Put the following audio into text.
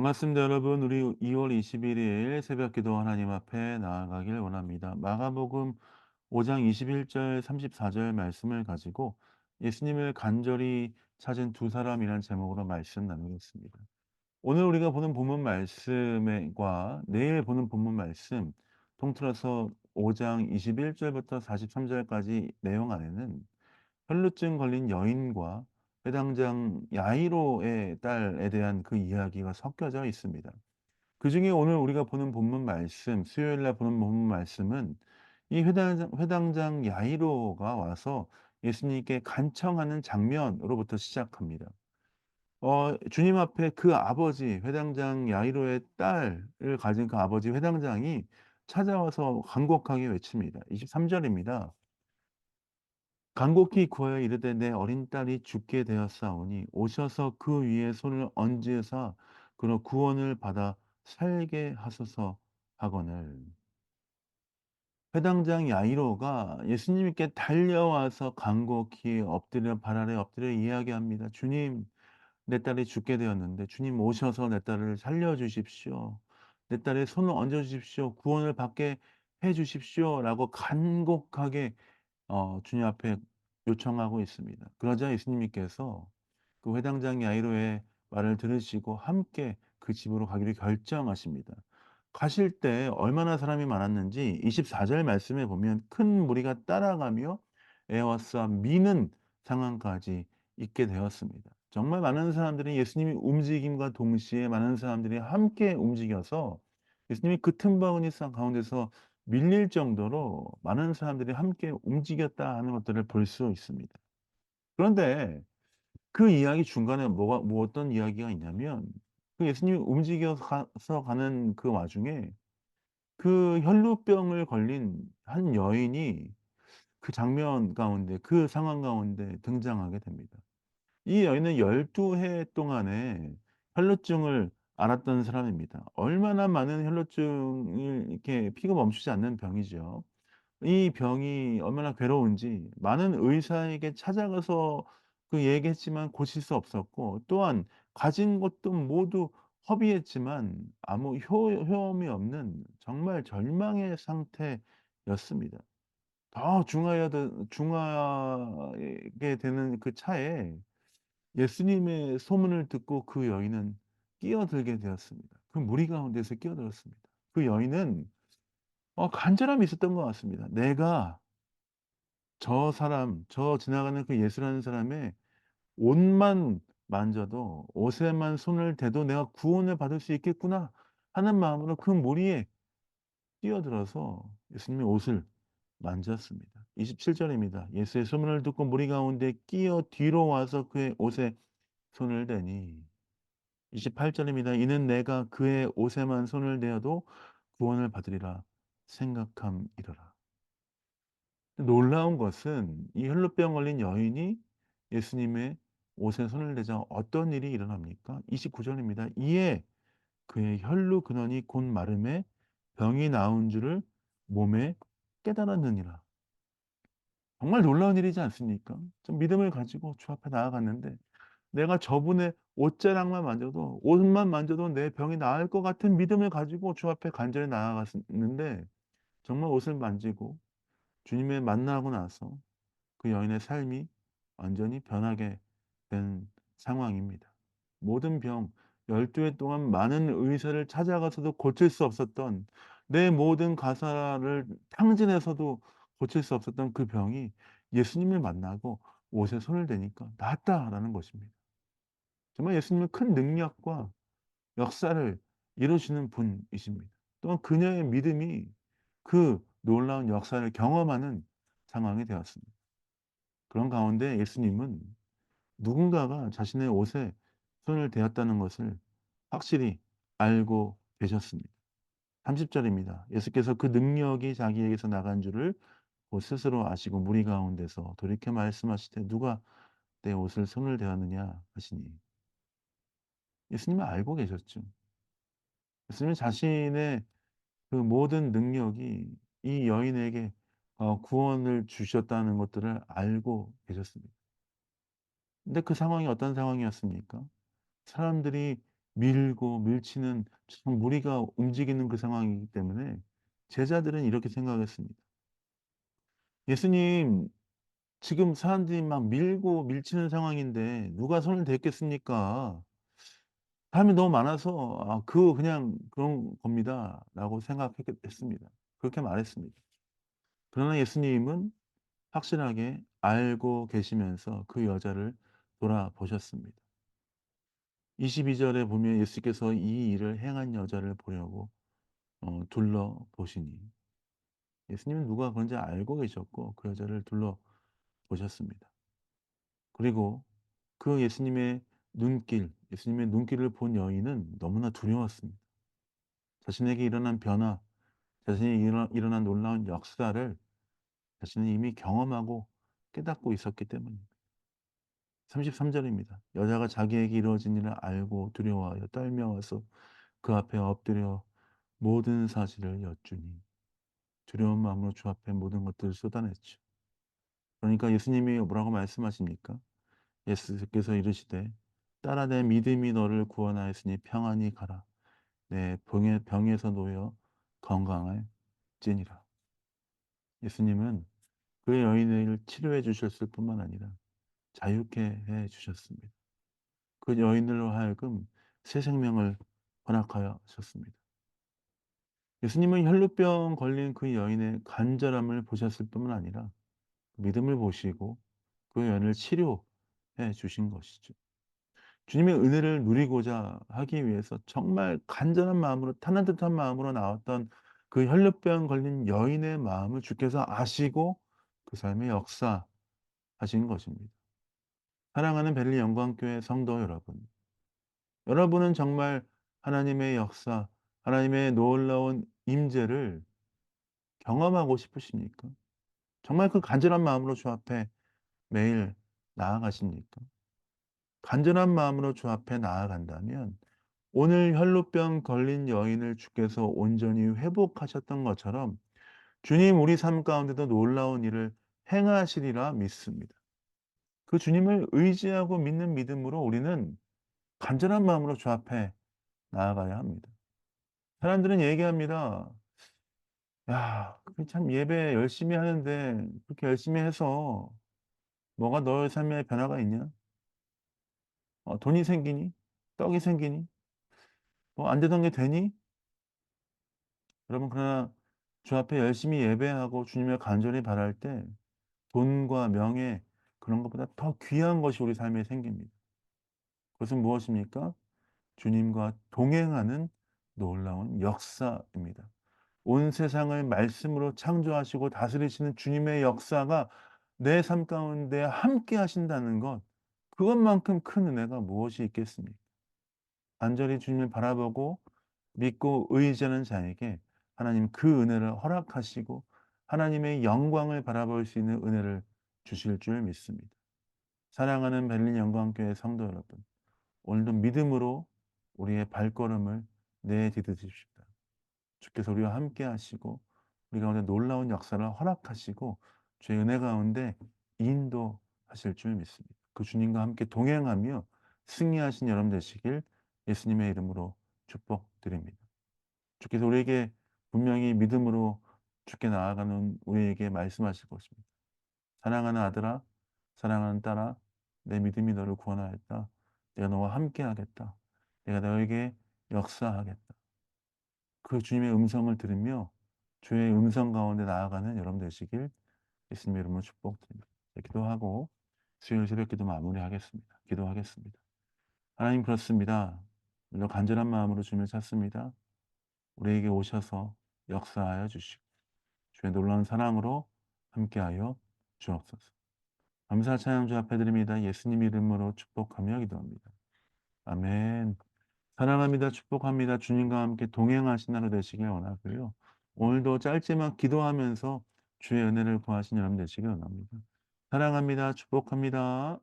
반갑습니다, 여러분. 우리 2월 21일 새벽 기도 하나님 앞에 나아가길 원합니다. 마가복음 5장 21절 34절 말씀을 가지고 예수님을 간절히 찾은 두 사람이라는 제목으로 말씀 나누겠습니다. 오늘 우리가 보는 본문 말씀과 내일 보는 본문 말씀 통틀어서 5장 21절부터 43절까지 내용 안에는 혈루증 걸린 여인과 회당장 야이로의 딸에 대한 그 이야기가 섞여져 있습니다. 그 중에 오늘 우리가 보는 본문 말씀, 수요일 날 보는 본문 말씀은 이 회당장, 회당장 야이로가 와서 예수님께 간청하는 장면으로부터 시작합니다. 어, 주님 앞에 그 아버지, 회당장 야이로의 딸을 가진 그 아버지 회당장이 찾아와서 간곡하게 외칩니다. 23절입니다. 간곡히 구하여 이르되 내 어린 딸이 죽게 되었사오니 오셔서 그 위에 손을 얹으사 그로 구원을 받아 살게 하소서 하거늘 회당장 야이로가 예수님께 달려와서 간곡히 엎드려 발 아래 엎드려 이야기합니다. 주님, 내 딸이 죽게 되었는데 주님 오셔서 내 딸을 살려 주십시오. 내 딸의 손을 얹어 주십시오. 구원을 받게 해 주십시오 라고 간곡하게 어 주님 앞에 요청하고 있습니다. 그러자 예수님께서 그 회당장 야이로의 말을 들으시고 함께 그 집으로 가기를 결정하십니다. 가실 때 얼마나 사람이 많았는지 24절 말씀에 보면 큰 무리가 따라가며 에워싸 미는 상황까지 있게 되었습니다. 정말 많은 사람들이 예수님이 움직임과 동시에 많은 사람들이 함께 움직여서 예수님이 그 틈바구니 가운데서 밀릴 정도로 많은 사람들이 함께 움직였다 하는 것들을 볼 수 있습니다. 그런데 그 이야기 중간에 뭐가 뭐 어떤 이야기가 있냐면 그 예수님이 움직여서 가는 그 와중에 그 혈루병을 걸린 한 여인이 그 장면 가운데 그 상황 가운데 등장하게 됩니다. 이 여인은 12해 동안에 혈루증을 앓았던 사람입니다. 얼마나 많은 혈루증을 이렇게 피가 멈추지 않는 병이죠. 이 병이 얼마나 괴로운지 많은 의사에게 찾아가서 그 얘기했지만 고칠 수 없었고 또한 가진 것도 모두 허비했지만 아무 효 효험이 없는 정말 절망의 상태였습니다. 더 중하여 중하게 되는 그 차에 예수님의 소문을 듣고 그 여인은 끼어들게 되었습니다. 그 무리 가운데서 끼어들었습니다. 그 여인은 어 간절함이 있었던 것 같습니다. 내가 저 사람, 저 지나가는 그 예수라는 사람의 옷만 만져도 옷에만 손을 대도 '내가 구원을 받을 수 있겠구나.' 하는 마음으로 그 무리에 뛰어들어서 예수님의 옷을 만졌습니다. 27 절입니다. 예수의 소문을 듣고 무리 가운데 끼어 뒤로 와서 그의 옷에 손을 대니 28 절입니다. 이는 내가 그의 옷에만 손을 대어도 구원을 받으리라 생각함이로라. 놀라운 것은 이 혈루병 걸린 여인이 예수님의 옷에 손을 대자 어떤 일이 일어납니까? 29 절입니다. 이에 그의 혈루 근원이 곧 마름에 병이 나은 줄을 몸에 깨달았느니라. 정말 놀라운 일이지 않습니까? 좀 믿음을 가지고 주 앞에 나아갔는데 내가 저분의 옷자락만 만져도 옷만 만져도 내 병이 나을 것 같은 믿음을 가지고 주 앞에 간절히 나아갔는데 정말 옷을 만지고 주님을 만나고 나서 그 여인의 삶이 완전히 변하게 된 상황입니다. 모든 병 12해 동안 많은 의사를 찾아가서도 고칠 수 없었던 내 모든 가사를 탕진해서도 고칠 수 없었던 그 병이 예수님을 만나고 옷에 손을 대니까 낫다라는 것입니다. 정말 예수님은 큰 능력과 역사를 이루시는 분이십니다. 또한 그녀의 믿음이 그 놀라운 역사를 경험하는 상황이 되었습니다. 그런 가운데 예수님은 누군가가 자신의 옷에 손을 대었다는 것을 확실히 알고 계셨습니다. 30절입니다. 예수께서 그 능력이 자기에게서 나간 줄을 곧 스스로 아시고 무리 가운데서 돌이켜 말씀하시되 누가 내 옷을 손을 대었느냐 하시니 예수님은 알고 계셨죠. 예수님은 자신의 그 모든 능력이 이 여인에게 어 구원을 주셨다는 것들을 알고 계셨습니다. 근데 그 상황이 어떤 상황이었습니까? 사람들이 밀고 밀치는 참 무리가 움직이는 그 상황이기 때문에 제자들은 이렇게 생각했습니다. '예수님 지금 사람들이 막 밀고 밀치는 상황인데 누가 손을 댔겠습니까? 사람이 너무 많아서 아그 그냥 그런 겁니다.'라고 생각했 했습니다. 그렇게 말했습니다. 그러나 예수님은 확실하게 알고 계시면서 그 여자를 돌아보셨습니다. 22 절에 보면 예수께서 이 일을 행한 여자를 보려고 어 둘러보시니 예수님은 누가 그런지 알고 계셨고 그 여자를 둘러보셨습니다. 그리고 그 예수님의 눈길, 예수님의 눈길을 본 여인은 너무나 두려웠습니다. 자신에게 일어난 변화, 자신이 일어 일어난 놀라운 역사를 자신은 이미 경험하고 깨닫고 있었기 때문입니다. 33 절입니다. 여자가 자기에게 이루어진 일을 알고 두려워하여 떨며 와서 그 앞에 엎드려 모든 사실을 여쭈니 두려운 마음으로 주 앞에 모든 것들을 쏟아냈죠. 그러니까 예수님이 뭐라고 말씀하십니까? 예수께서 이르시되 딸아 내 믿음이 너를 구원하였으니 평안히 가라. 내 병에, 병에서 놓여 건강할지니라. 예수님은 그 여인을 치료해 주셨을 뿐만 아니라 자유케 해 주셨습니다. 그 여인으로 하여금 새 생명을 허락하셨습니다. 예수님은 혈루병 걸린 그 여인의 간절함을 보셨을 뿐만 아니라 믿음을 보시고 그 여인을 치료해 주신 것이죠. 주님의 은혜를 누리고자 하기 위해서 정말 간절한 마음으로 타는 듯한 마음으로 나왔던 그 혈루병 걸린 여인의 마음을 주께서 아시고 그 삶의 역사 하신 것입니다. 사랑하는 벨리 영광교회 성도 여러분. 여러분은 정말 하나님의 역사, 하나님의 놀라운 임재를 경험하고 싶으십니까? 정말 그 간절한 마음으로 주 앞에 매일 나아가십니까? 간절한 마음으로 주 앞에 나아간다면 오늘 혈루병 걸린 여인을 주께서 온전히 회복하셨던 것처럼 주님 우리 삶 가운데도 놀라운 일을 행하시리라 믿습니다. 그 주님을 의지하고 믿는 믿음으로 우리는 간절한 마음으로 주 앞에 나아가야 합니다. 사람들은 얘기합니다. 야, 그참 예배 열심히 하는데 그렇게 열심히 해서 뭐가 너의 삶에 변화가 있냐? 어, 돈이 생기니? 떡이 생기니? 뭐 안 되던 게 되니? 여러분 그러나 주 앞에 열심히 예배하고 주님을 간절히 바랄 때 돈과 명예 그런 것보다 더 귀한 것이 우리 삶에 생깁니다. 그것은 무엇입니까? 주님과 동행하는 놀라운 역사입니다. 온 세상을 말씀으로 창조하시고 다스리시는 주님의 역사가 내 삶 가운데 함께 하신다는 것, 그것만큼 큰 은혜가 무엇이 있겠습니까? 간절히 주님을 바라보고 믿고 의지하는 자에게 하나님 그 은혜를 허락하시고 하나님의 영광을 바라볼 수 있는 은혜를 주실 줄 믿습니다. 사랑하는 벨린 영광교회 성도 여러분, 오늘도 믿음으로 우리의 발걸음을 내디디십시다. 주께서 우리와 함께 하시고 우리 가운데 놀라운 역사를 허락하시고 주의 은혜 가운데 인도하실 줄 믿습니다. 그 주님과 함께 동행하며 승리하신 여러분 되시길 예수님의 이름으로 축복드립니다. 주께서 우리에게 분명히 믿음으로 주께 나아가는 우리에게 말씀하실 것입니다. 사랑하는 아들아, 사랑하는 딸아, 내 믿음이 너를 구원하였다. 내가 너와 함께 하겠다. 내가 너에게 역사하겠다. 그 주님의 음성을 들으며 주의 음성 가운데 나아가는 여러분 되시길 예수님의 이름으로 축복드립니다. 네, 기도하고 수요일 새벽 기도 마무리하겠습니다. 기도하겠습니다. 하나님 그렇습니다. 물론 간절한 마음으로 주님을 찾습니다. 우리에게 오셔서 역사하여 주시고 주의 놀라운 사랑으로 함께하여 주옵소서. 감사 찬양 주 앞에 드립니다. 예수님 이름으로 축복하며 기도합니다. 아멘. 사랑합니다. 축복합니다. 주님과 함께 동행하신 하루 되시길 원하고요. 오늘도 짧지만 기도하면서 주의 은혜를 구하신 여러분 되시길 원합니다. 사랑합니다. 축복합니다.